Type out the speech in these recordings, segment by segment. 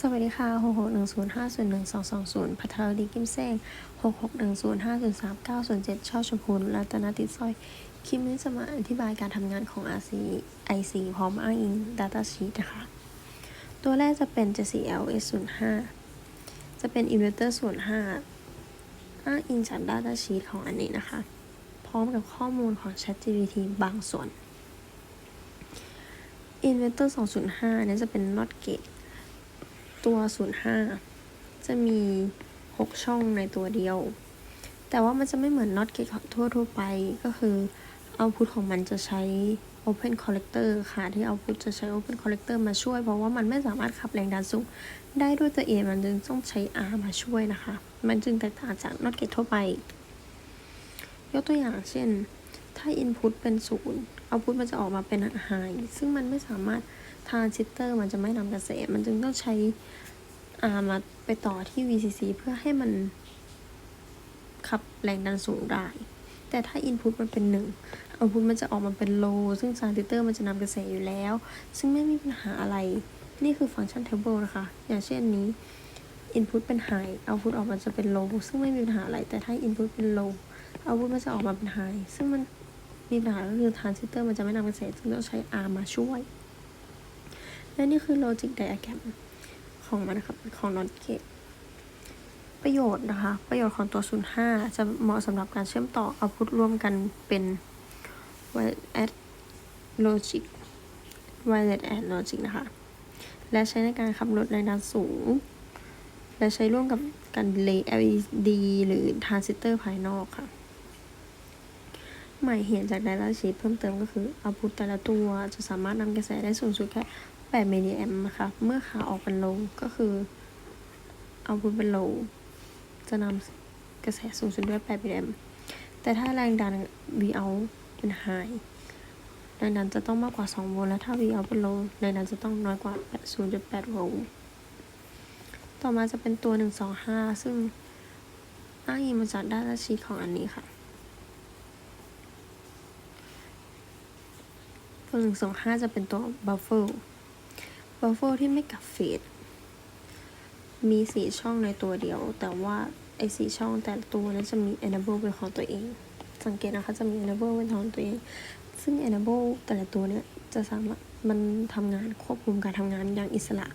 สวัสดีค่ะ 6 6 1 0 5 0 1 2 2 0 พัทรดีกิมเซง6 6 1 0 5 0 3 9 0 7ช่อชมพูรัตนติดสร้อย คลิปนี้จะมาอธิบายการทำงานของ RC IC พร้อมอ้างอิง Data Sheet นะคะ ตัวแรกจะเป็น JCLS 05 จะเป็น Inverter 05 อ้างอิงจาก Data Sheet ของอันนี้นะคะ พร้อมกับข้อมูลของ ChatGPT บางส่วน Inverter 205นี่จะเป็น NOT Gate ตัว 05 จะมี 6 ช่องในตัวเดียว แต่ว่ามันจะไม่เหมือน NOT Gate ทั่วทั่วไปก็คือ output ของมันจะใช้ Open Collector ค่ะ ที่ output จะใช้ Open Collector มาช่วย เพราะว่ามันไม่สามารถขับแรงดันสูง ได้ด้วยตัวเองมันจึงต้องใช้ R มาช่วยนะคะ มันจึงแตกต่างจาก NOT Gate ทั่วไป ยกตัวอย่างเช่น ถ้า input เป็นศูนย์ output มันจะออกมาเป็น high ซึ่งมันไม่สามารถ transistor มันจะไม่นำกระแส มันจึงต้องใช้ R มาไปต่อที่ VCC เพื่อให้มันขับแรงดันสูงได้ แต่ถ้า input มันเป็นหนึ่ง output มันจะออกมาเป็น low ซึ่ง transistor มันจะนำกระแสอยู่แล้ว ซึ่งไม่มีปัญหาอะไร นี่คือฟังก์ชัน table นะคะ อย่างเช่นนี้ input เป็น high output ออกมาจะเป็น low ซึ่งไม่มีปัญหาอะไร แต่ถ้า input เป็น low output มันจะออกมาเป็น high ซึ่งมันมีปัญหาก็คือ transistor มันจะไม่นำกระแส จึงต้องใช้ R มาช่วย และนี่คือ logic diagram ของมันนะครับ ของ NOT gate ประโยชน์นะคะ ประโยชน์ของตัว 05 จะเหมาะสำหรับการเชื่อมต่อ output ร่วมกันเป็น wireless logic wireless and logic นะคะ และใช้ในการขับลดแรงดันสูง และใช้ร่วมกับการ delay LED หรือ transistor ภายนอกค่ะใหม่เห็นจาก Data Sheet เพิ่มเติมก็คือ output แต่ละตัวจะสามารถนำกระแสได้สูงสุดแค่ 8มิลลิแอมป์นะคะ เมื่อขาออกเป็น low ก็คือ output เป็น low จะนำกระแสสูงสุดด้วย8มิลลิแอมป์แต่ถ้าแรงดัน Vout เป็น high แรงดันจะต้องมากกว่า 2 โวลต์และถ้า Vout เป็น low แรงดันจะต้องน้อยกว่า 0.8 โวลต์ต่อมาจะเป็นตัว 125 ซึ่งอ้างอิงมาจาก Data Sheet ของอันนี้ค่ะตัว125 จะเป็นตัว buffer buffer ที่ไม่กับเฟสมีสีช่องในตัวเดียว แต่ว่าไอสีช่องแต่ละตัวนั้นจะมี enable เป็นของตัวเอง สังเกตนะคะจะมี enable เป็นของตัวเอง ซึ่ง enable แต่ละตัวเนี่ยจะสามารถมันทำงานควบคุมการทำงานอย่างอิสระ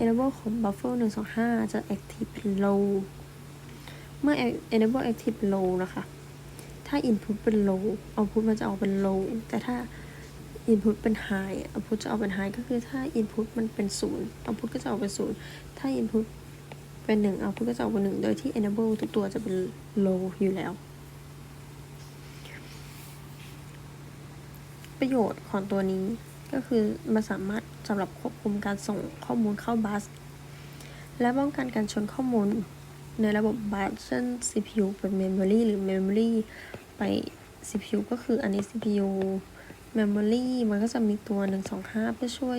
enable ของ buffer 125 จะ active เป็น low เมื่อ enable active เป็น low นะคะ ถ้า input เป็น low output มันจะออกเป็น low แต่ถ้า input เป็น high output จะออกเป็น high ก็คือถ้า input มันเป็นศูนย์ output ก็จะออกเป็นศูนย์ถ้า input เป็นหนึ่ง output ก็จะออกเป็นหนึ่งโดยที่ enable ทุกตัวจะเป็น low อยู่แล้ว ประโยชน์ของตัวนี้ก็คือมันสามารถสำหรับควบคุมการส่งข้อมูลเข้าบัส และป้องกันการชนข้อมูลในระบบบัสเช่น CPU เป็น memory หรือ memory ไป CPU ก็คืออันนี้ CPU memory มันก็จะมีตัว 125 เพื่อช่วย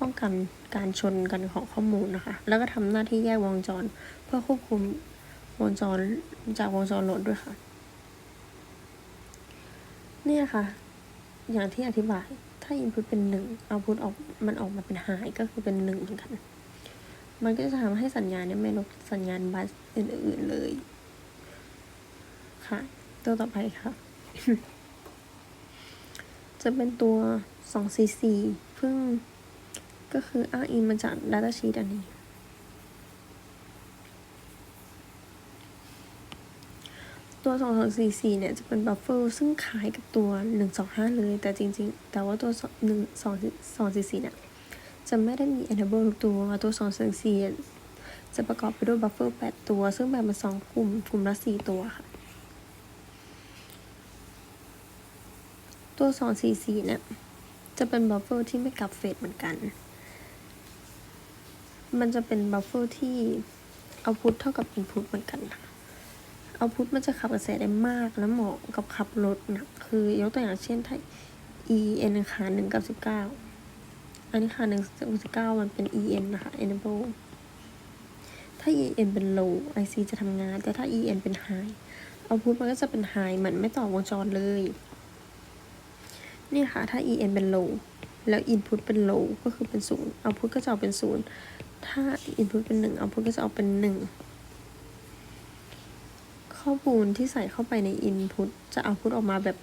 ป้องกันการชนกันของข้อมูลนะคะ แล้วก็ทำหน้าที่แยกวงจร เพื่อควบคุมวงจรจากวงจรโหลดด้วยค่ะ เนี่ยค่ะ อย่างที่อธิบาย ถ้า input เป็นหนึ่ง output ออกมันออกมาเป็น high ก็คือเป็นหนึ่งเหมือนกัน มันก็จะทำให้สัญญาณเนี่ยไม่ลบสัญญาณบัสอื่นๆเลย ค่ะ ตัวต่อไปค่ะ จะเป็นตัว244เพิ่งก็คืออ้างอิงมาจาก Data Sheet อันนี้ ตัว 2244 เนี่ย จะเป็นบัฟเฟอร์ซึ่งคล้ายกับตัว 125 เลย แต่จริงๆ แต่ว่าตัว 1 244 เนี่ย จะไม่ได้มี enable ทุกตัว ตัว 244 จะประกอบไปด้วยบัฟเฟอร์ 8 ตัว ซึ่งแบ่งเป็น2กลุ่ม กลุ่มละ 4 ตัวค่ะ ตัว244เนี่ยจะเป็นบัฟเฟอร์ที่ไม่กลับเฟสเหมือนกัน มันจะเป็นบัฟเฟอร์ที่ output เท่ากับ input เหมือนกันค่ะ output มันจะขับกระแสได้มากและเหมาะกับขับรถหนักคือยกตัวอย่างเช่นถ้า e n ขาหนึ่งกับสิบเก้าอันนี้ขาหนึ่งกับสิบเก้ามันเป็น e n นะคะ enable ถ้า e n เป็น low ic จะทำงาน แต่ถ้า e n เป็น high output มันก็จะเป็น high เหมือนไม่ต่อวงจรเลย นี่ค่ะ ถ้า e n เป็น low แล้ว input เป็น low ก็คือเป็นศูนย์ output ก็จะออกเป็นศูนย์ถ้า input เป็นหนึ่ง output ก็จะออกเป็นหนึ่งข้อมูลที่ใส่เข้าไปใน input จะ output ออกมาแบบ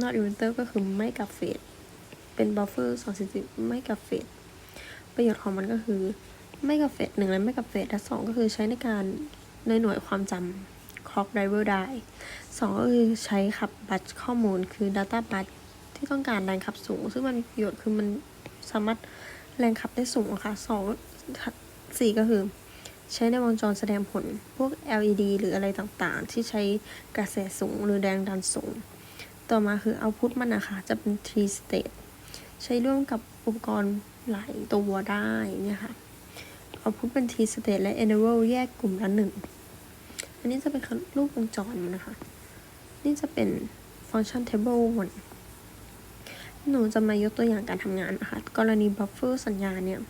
not inverter ก็คือไม่กับเฟสเป็น buffer สองสิบไม่กับเฟสประโยชน์ของมันก็คือไม่กับเฟสหนึ่งและไม่กับเฟสและสองก็คือใช้ในการในหน่วยความจำ clock driver ได้สองก็คือใช้ขับบัตข้อมูลคือ data bus ที่ต้องการแรงขับสูง ซึ่งมันมีประโยชน์คือมันสามารถแรงขับได้สูงอะค่ะสองสี่ก็คือ ใช้ในวงจรแสดงผล พวก LED หรืออะไรต่างๆ ที่ใช้กระแสสูงหรือแรงดันสูง ต่อมาคือ output มันนะคะ จะเป็น three state ใช้ร่วมกับอุปกรณ์หลายตัวได้เนี่ยค่ะ output เป็น three state และ enable แยกกลุ่มละหนึ่งอันนี้จะเป็นรูปวงจรนะคะ นี่จะเป็นฟังก์ชัน table มัน หนูจะมายกตัวอย่างการทำงานนะคะ กรณี buffer สัญญาเนี่ย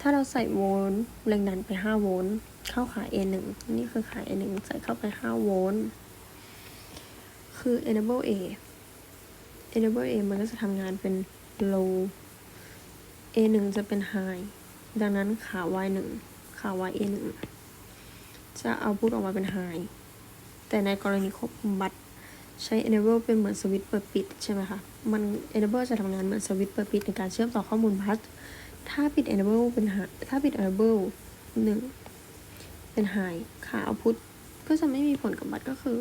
ถ้าเราใส่โวลต์แรงดันไป 5 โวลต์เข้าขา A1 นี่คือขา A1 ใส่เข้าไป 5 โวลต์คือ enable A enable A มันก็จะทำงานเป็น low A1 จะเป็น high ดังนั้นขา Y1 ขา YA1 จะเอาพุทออกมาเป็น high แต่ในกรณีควบคุมบัตร ใช้ enable เป็นเหมือนสวิตช์เปิดปิดใช่ไหมคะ มัน enable จะทำงานเหมือนสวิตช์เปิดปิดในการเชื่อมต่อข้อมูลบัสถ้าปิด enable เป็น high ถ้าปิด enable หนึ่งเป็น high ขา output ก็จะไม่มีผลกับบัตรก็คือ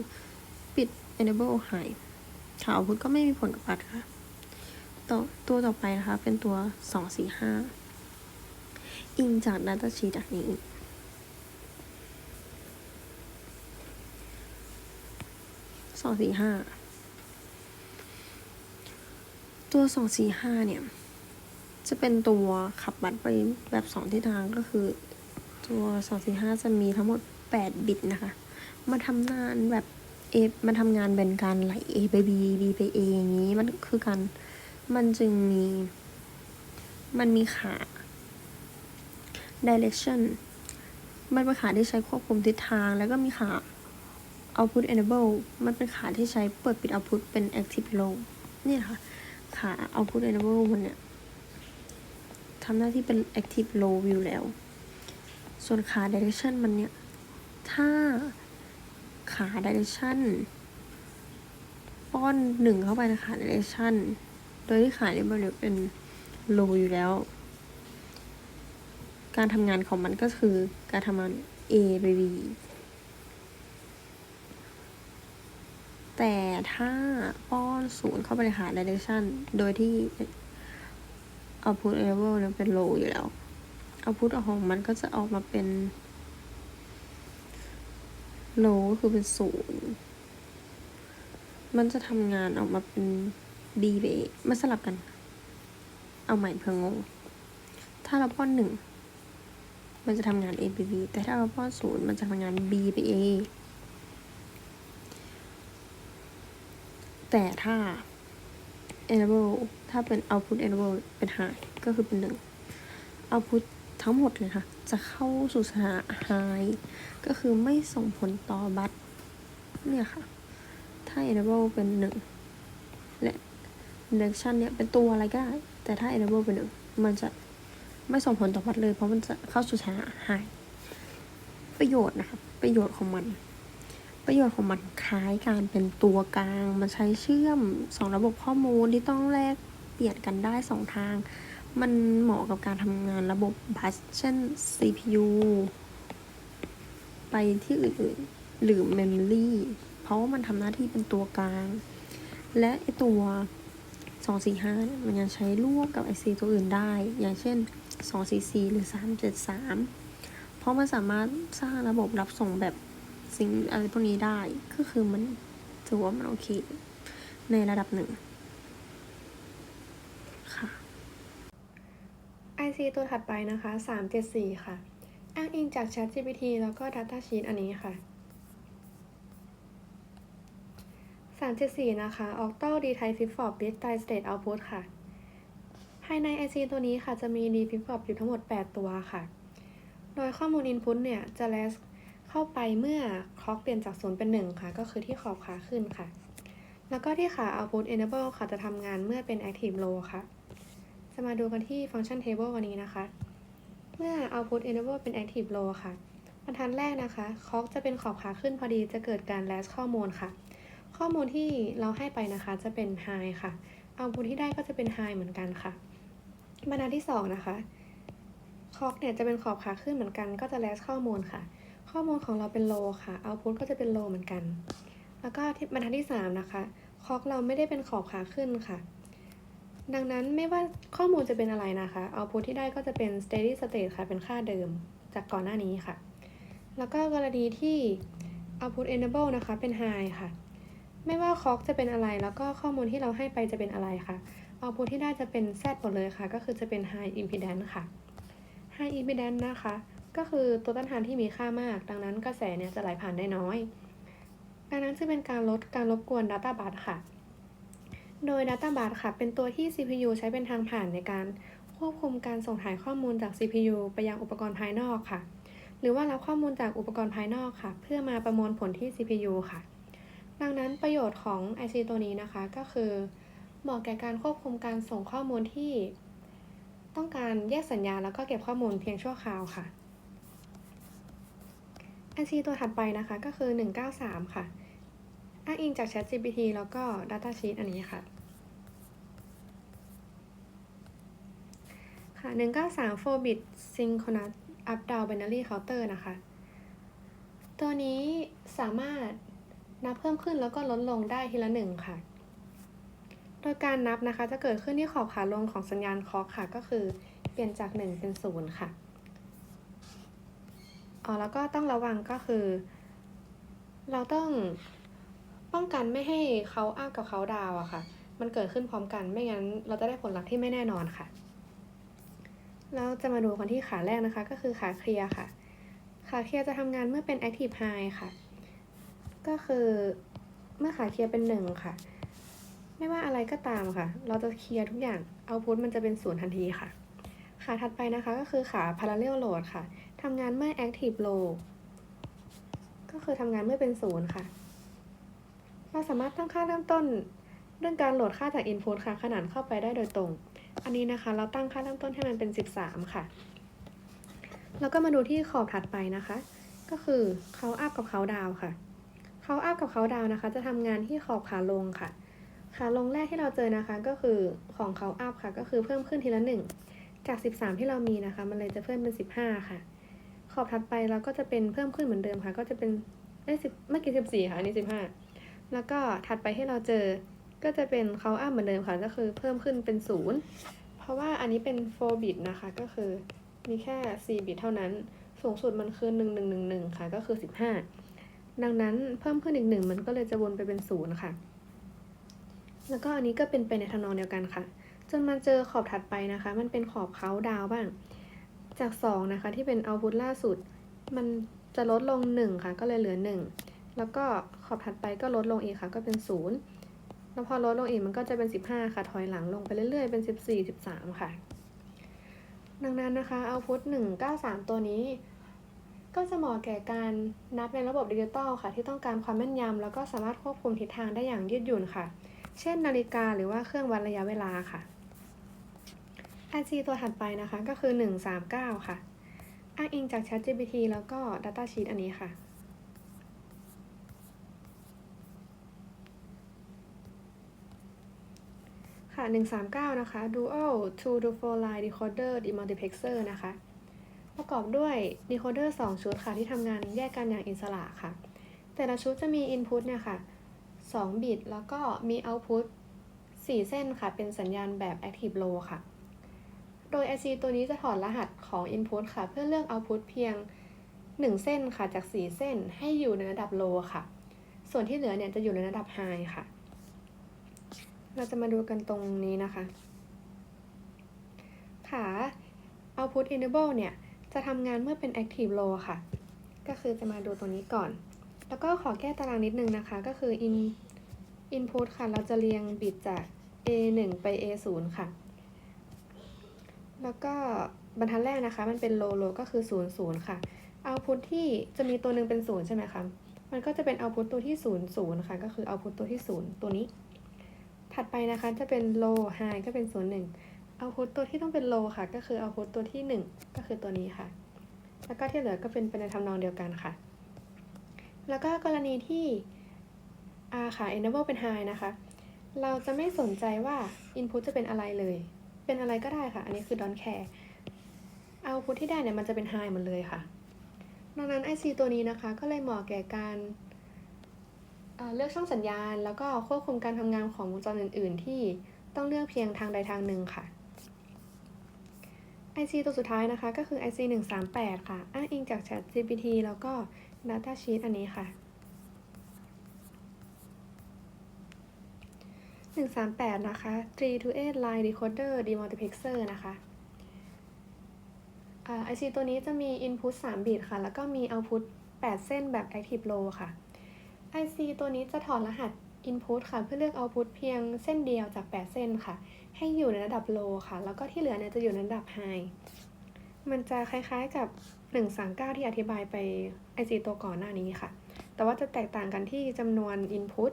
ปิด enable high ขา output ก็ไม่มีผลกับบัตรค่ะต่อตัวต่อไปนะคะ เป็นตัว 245 อิงจาก data sheet อันนี้ สองสี่ห้าตัวสองสี่ห้าเนี่ย จะเป็นตัวขับบัตรไปแบบสองทิศทางก็คือ ตัวสองสี่ห้าจะมีทั้งหมดแปดบิตนะคะ มาทำงานแบบ A มันทำงานเป็นการไหล A ไป B B ไป A อย่างนี้มันคือการมันจึงมี มันมีขา direction มันเป็นขาที่ใช้ควบคุมทิศทางแล้วก็มีขา output enable มันเป็นขาที่ใช้เปิดปิด output เป็น active low นี่ค่ะ ขา output enable มันเนี่ยทำหน้าที่เป็น active low อยู่แล้ว ส่วนขา direction มันเนี่ย ถ้าขา direction ป้อนหนึ่งเข้าไปในขา direction โดยที่ขาเนี่ยมันเป็น low อยู่แล้ว การทำงานของมันก็คือการทำงาน A ไป B แต่ถ้าป้อนศูนย์เข้าไปในหา direction โดยที่ output level เนี่ยเป็น low อยู่แล้ว output ของมันก็จะออกมาเป็น low ก็คือเป็นศูนย์มันจะทำงานออกมาเป็น B ไป A มันสลับกัน เอาใหม่เพื่องง ถ้าเราป้อนหนึ่ง มันจะทำงาน A ไป B แต่ถ้าเราป้อนศูนย์มันจะทำงาน B ไป A แต่ถ้า enable ถ้าเป็น output enable เป็น high ก็คือเป็นหนึ่ง output ทั้งหมดเลยค่ะ จะเข้าสู่สถานะ high ก็คือไม่ส่งผลต่อบัตรเนี่ยค่ะ ถ้า enable เป็นหนึ่งและ direction เนี่ยเป็นตัวอะไรก็ได้ แต่ถ้า enable เป็นหนึ่งมันจะไม่ส่งผลต่อบัตรเลย เพราะมันจะเข้าสู่สถานะ high ประโยชน์นะคะ ประโยชน์ของมัน ประโยชน์ของมันคล้ายการเป็นตัวกลางมันใช้เชื่อมสองระบบข้อมูลที่ต้องแลกเปลี่ยนกันได้สองทาง มันเหมาะกับการทำงานระบบบัสเช่น CPU ไปที่อื่นๆ หรือ Memory เพราะว่ามันทำหน้าที่เป็นตัวกลาง และไอตัว245เนี่ยมันยังใช้ร่วมกับ IC ตัวอื่นได้ อย่างเช่น 244 หรือ 373 เพราะมันสามารถสร้างระบบรับส่งแบบ สิ่งอะไรพวกนี้ได้ก็คือมันถือว่ามันโอเค ในระดับหนึ่ง ค่ะ IC ตัวถัดไปนะคะ 374 ค่ะ อ้างอิงจาก ChatGPT แล้วก็ Datasheet อันนี้ค่ะ 374 นะคะ Octo D Type Flip Flop Bit Die State Output ค่ะ ภายใน IC ตัวนี้ค่ะจะมี D Flip Flop อยู่ทั้งหมด 8 ตัวค่ะ โดยข้อมูล Input เนี่ยจะแลส เข้าไปเมื่อคล็อกเปลี่ยนจาก0เป็น 1 ค่ะ ก็คือที่ขอบขาขึ้นค่ะ แล้วก็ที่ขา Output Enable ค่ะจะทำงานเมื่อเป็น Active Low ค่ะ จะมาดูกันที่ฟังก์ชัน table วันนี้นะคะ เมื่อ output enable เป็น active low ค่ะบรรทัดแรกนะคะ clock จะเป็นขอบขาขึ้นพอดีจะเกิดการ last ข้อมูลค่ะ ข้อมูลที่เราให้ไปนะคะจะเป็น high ค่ะ output ที่ได้ก็จะเป็น high เหมือนกันค่ะบรรทัดที่ 2 นะคะ clock เนี่ยจะเป็นขอบขาขึ้นเหมือนกันก็จะ last ข้อมูลค่ะ ข้อมูลของเราเป็น low ค่ะ output ก็จะเป็น low เหมือนกัน แล้วก็ที่บรรทัดที่ 3 นะคะ clock เราไม่ได้เป็นขอบขาขึ้นค่ะ ดังนั้นไม่ว่าข้อมูลจะเป็นอะไรนะคะ output ที่ได้ก็จะเป็น steady state ค่ะ เป็นค่าเดิมจากก่อนหน้านี้ค่ะ แล้วก็กรณีที่ output enable นะคะ เป็น high ค่ะ ไม่ว่า clock จะเป็นอะไร แล้วก็ข้อมูลที่เราให้ไปจะเป็นอะไรค่ะ output ที่ได้จะเป็น z หมดเลยค่ะ ก็คือจะเป็น high impedance ค่ะ high impedance นะคะ ก็คือตัวต้านทานที่มีค่ามาก ดังนั้นกระแสเนี่ยจะไหลผ่านได้น้อย ดังนั้นจะเป็นการลดการรบกวน data bus ค่ะ โดย Data Bus ค่ะ เป็นตัวที่ CPU ใช้เป็นทางผ่านในการควบคุมการส่งถ่ายข้อมูลจาก CPU ไปยังอุปกรณ์ภายนอกค่ะ หรือว่ารับข้อมูลจากอุปกรณ์ภายนอกค่ะ เพื่อมาประมวลผลที่ CPU ค่ะ ดังนั้นประโยชน์ของ IC ตัวนี้นะคะก็คือเหมาะแก่การควบคุมการส่งข้อมูลที่ ต้องการแยกสัญญาณแล้วก็เก็บข้อมูลเพียงชั่วคราวค่ะ IC ตัวถัดไปนะคะก็คือ 193 ค่ะ อ้างอิงจาก ChatGPT แล้วก็ Datasheet อันนี้ค่ะ ค่ะ 193 4 bit synchronous up down binary counter นะคะ ตัวนี้สามารถนับเพิ่มขึ้นแล้วก็ลดลงได้ทีละหนึ่งค่ะ โดยการนับนะคะจะเกิดขึ้นที่ขอบขาลงของสัญญาณคล็อกค่ะ ก็คือเปลี่ยนจาก 1 เป็น 0 ค่ะ อ๋อแล้วก็ต้องระวังก็คือ เราต้องป้องกันไม่ให้เขาอ้างกับเขาดาวอะค่ะ มันเกิดขึ้นพร้อมกันไม่งั้น เราจะได้ผลลัพธ์ที่ไม่แน่นอนค่ะ แล้วจะมาดูกันที่ขาแรกนะคะ ก็คือขาเคลียร์ค่ะ ขาเคลียร์จะทำงานเมื่อเป็น active high ค่ะ ก็คือเมื่อขาเคลียร์เป็นหนึ่งค่ะ ไม่ว่าอะไรก็ตามค่ะ เราจะเคลียร์ทุกอย่าง output มันจะเป็นศูนย์ทันทีค่ะ ขาถัดไปนะคะก็คือขา parallel load ค่ะ ทำงานเมื่อ active low ก็คือทำงานเมื่อเป็นศูนย์ค่ะ เราสามารถตั้งค่าเริ่มต้น เรื่องการโหลดค่าจาก Input ค่ะ ขนานเข้าไปได้โดยตรง อันนี้นะคะ เราตั้งค่าเริ่มต้นให้มันเป็น 13 ค่ะ แล้วก็มาดูที่ขอบถัดไปนะคะ ก็คือเขาอัพกับเขาดาวค่ะเขาอัพกับเขาดาวนะคะ จะทำงานที่ขอบขาลงค่ะขาลงแรกที่เราเจอนะคะก็คือของเขาอัพค่ะ ก็คือเพิ่มขึ้นทีละหนึ่งจาก 13 ที่เรามีนะคะ มันเลยจะเพิ่มเป็น 15 ค่ะ ขอบถัดไปเราก็จะเป็นเพิ่มขึ้นเหมือนเดิมค่ะ ก็จะเป็นได้สิบเมื่อกี้14ค่ะอันนี้15แล้วก็ถัดไปที่เราเจอก็จะเป็นเขาอัพเหมือนเดิมค่ะก็คือเพิ่มขึ้นเป็นศูนย์เพราะว่าอันนี้เป็น4 bit นะคะก็คือมีแค่4บิตเท่านั้น สูงสุดมันคือ 1111 ค่ะก็คือ 15 ดังนั้นเพิ่มขึ้นอีกหนึ่งมันก็เลยจะวนไปเป็นศูนย์ค่ะ แล้วก็อันนี้ก็เป็นไปในทำนองเดียวกันค่ะ จนมาเจอขอบถัดไปนะคะ มันเป็นขอบเขาดาวบ้าง จาก 2 นะคะ ที่เป็นเอาพุตล่าสุด มันจะลดลง 1 ค่ะ ก็เลยเหลือ 1 แล้วก็ขอบถัดไปก็ลดลงอีกค่ะ ก็เป็น 0 แล้วพอลดลงอีกมันก็จะเป็น 15 ค่ะ ถอยหลังลงไปเรื่อยๆ เป็น 14 13 ค่ะ ดังนั้นนะคะเอาพุต193 ตัวนี้ ก็จะเหมาะแก่การนับในระบบดิจิตอลค่ะ ที่ต้องการความแม่นยำแล้วก็สามารถควบคุมทิศทางได้อย่างยืดหยุ่นค่ะ เช่นนาฬิกาหรือว่าเครื่องวัดระยะเวลาค่ะ IC ตัวถัดไปนะคะก็คือ 139 ค่ะ อ้างอิงจาก ChatGPT แล้วก็ Datasheet อันนี้ค่ะ ค่ะ 139 นะคะ Dual 2 to 4 line decoder demultiplexer นะคะ ประกอบด้วย decoder 2 ชุดค่ะ ที่ทำงานแยกกันอย่างอิสระค่ะ แต่ละชุดจะมี input เนี่ยค่ะ 2 บิต แล้วก็มี output 4 เส้นค่ะ เป็นสัญญาณแบบ active low ค่ะ โดย IC ตัวนี้จะถอดรหัสของ input ค่ะ เพื่อเลือก output เพียง 1 เส้นค่ะจาก 4 เส้นให้อยู่ในระดับ low ค่ะ ส่วนที่เหลือเนี่ยจะอยู่ในระดับ high ค่ะ เราจะมาดูกันตรงนี้นะคะขา output enable เนี่ยจะทำงานเมื่อเป็น active low ค่ะ ก็คือจะมาดูตรงนี้ก่อน แล้วก็ขอแก้ตารางนิดนึงนะคะ ก็คือ in input ค่ะ เราจะเรียงบิตจาก a 1ไป a 0ค่ะ แล้วก็บรรทัดแรกนะคะ มันเป็น low low ก็คือ0 0ค่ะ output ที่จะมีตัวหนึ่งเป็น0ใช่ไหมคะ มันก็จะเป็น output ตัวที่0 0ค่ะ ก็คือ output ตัวที่ 0 ตัวนี้ ถัดไปนะคะจะเป็น low high ก็เป็น0 1 output ตัวที่ต้องเป็น low ค่ะ ก็คือ output ตัวที่ 1 ก็คือตัวนี้ค่ะ แล้วก็ที่เหลือก็เป็นไปในทำนองเดียวกันค่ะ แล้วก็กรณีที่ R ค่ะ enable เป็น high นะคะ เราจะไม่สนใจว่า input จะเป็นอะไรเลย เป็นอะไรก็ได้ค่ะ อันนี้คือ don't care output ที่ได้เนี่ยมันจะเป็น high หมดเลยค่ะดังนั้น IC ตัวนี้นะคะ ก็เลยเหมาะแก่การเอ่อเลือกช่องสัญญาณ แล้วก็ควบคุมการทำงานของวงจรอื่น ๆ ที่ต้องเลือกเพียงทางใดทางหนึ่งค่ะ IC ตัวสุดท้ายนะคะ ก็คือ IC 138ค่ะ อ้างอิงจาก Chat GPT แล้วก็ Data Sheet อันนี้ค่ะ 138 นะคะ 3 to 8 line decoder demultiplexer นะคะอ่า IC ตัวนี้จะมี input 3 บิตค่ะ แล้วก็มี output 8 เส้นแบบ active low ค่ะ IC ตัวนี้จะถอดรหัส input ค่ะ เพื่อเลือก output เพียงเส้นเดียวจาก 8 เส้นค่ะ ให้อยู่ในระดับ low ค่ะ แล้วก็ที่เหลือเนี่ยจะอยู่ในระดับ high มันจะคล้ายๆกับ 139 ที่อธิบายไป IC ตัวก่อนหน้านี้ค่ะ แต่ว่าจะแตกต่างกันที่จำนวน input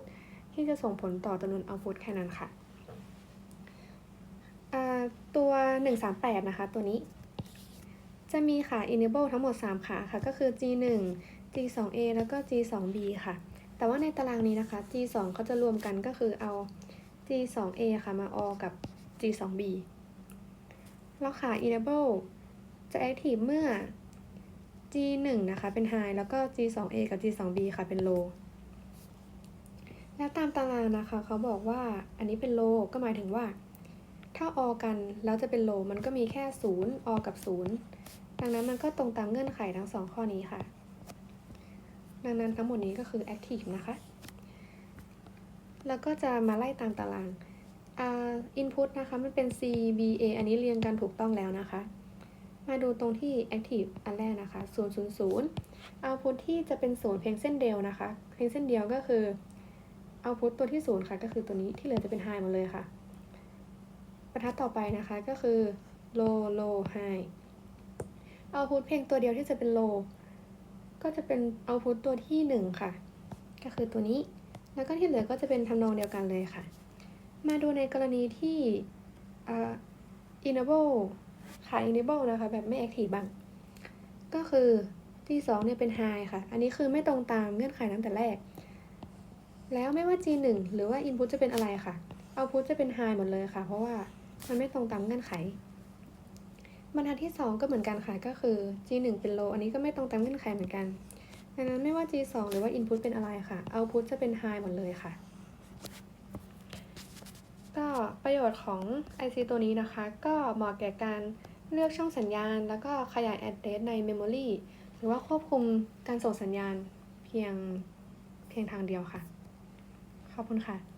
ที่จะส่งผลต่อจำนวน output แค่นั้นค่ะอ่าตัว 138 นะคะ ตัวนี้ จะมีขา enable ทั้งหมด 3 ขาค่ะ ก็คือ G1 G2A แล้วก็ G2B ค่ะ แต่ว่าในตารางนี้นะคะ G2 เขาจะรวมกันก็คือเอา G2A ค่ะ มา OR กับ G2B แล้วขา enable จะ active เมื่อ G1 นะคะ เป็น high แล้วก็ G2A กับ G2B ค่ะ เป็น low และตามตารางนะคะเขาบอกว่าอันนี้เป็น low ก็หมายถึงว่า ถ้า OR กันแล้วจะเป็น low มันก็มีแค่0 OR กับ 0 ดังนั้นมันก็ตรงตามเงื่อนไขทั้งสองข้อนี้ค่ะ ดังนั้นทั้งหมดนี้ก็คือ active นะคะ แล้วก็จะมาไล่ตามตารางอ่า input นะคะ มันเป็น C B A อันนี้เรียงกันถูกต้องแล้วนะคะ มาดูตรงที่ active อันแรกนะคะ 0 0 0 output ที่จะเป็นศูนย์เพียงเส้นเดียวนะคะ เพียงเส้นเดียวก็คือ output ตัวที่ศูนย์ค่ะ ก็คือตัวนี้ที่เหลือจะเป็น high หมดเลยค่ะ บรรทัดต่อไปนะคะก็คือ low low high output เพียงตัวเดียวที่จะเป็น low ก็จะเป็น output ตัวที่หนึ่งค่ะ ก็คือตัวนี้ แล้วก็ที่เหลือก็จะเป็นทำนองเดียวกันเลยค่ะ มาดูในกรณีที่อ่า enable ขาย enable นะคะ แบบไม่ active บ้าง ก็คือที่สองเนี่ยเป็น high ค่ะ อันนี้คือไม่ตรงตามเงื่อนไขตั้งแต่แรก แล้วไม่ว่า G1 หรือว่า input จะเป็นอะไรค่ะ output จะเป็น high หมดเลยค่ะ เพราะว่ามันไม่ตรงตามเงื่อนไข บรรทัดที่ 2 ก็เหมือนกันค่ะ ก็คือ G1 เป็น low อันนี้ก็ไม่ตรงตามเงื่อนไขเหมือนกัน ดังนั้นไม่ว่า G2 หรือว่า input เป็นอะไรค่ะ output จะเป็น high หมดเลยค่ะ ก็ประโยชน์ของ IC ตัวนี้นะคะ ก็เหมาะแก่การเลือกช่องสัญญาณ แล้วก็ขยาย address ใน memory หรือว่าควบคุมการส่งสัญญาณเพียงเพียงทางเดียวค่ะ ขอบคุณค่ะ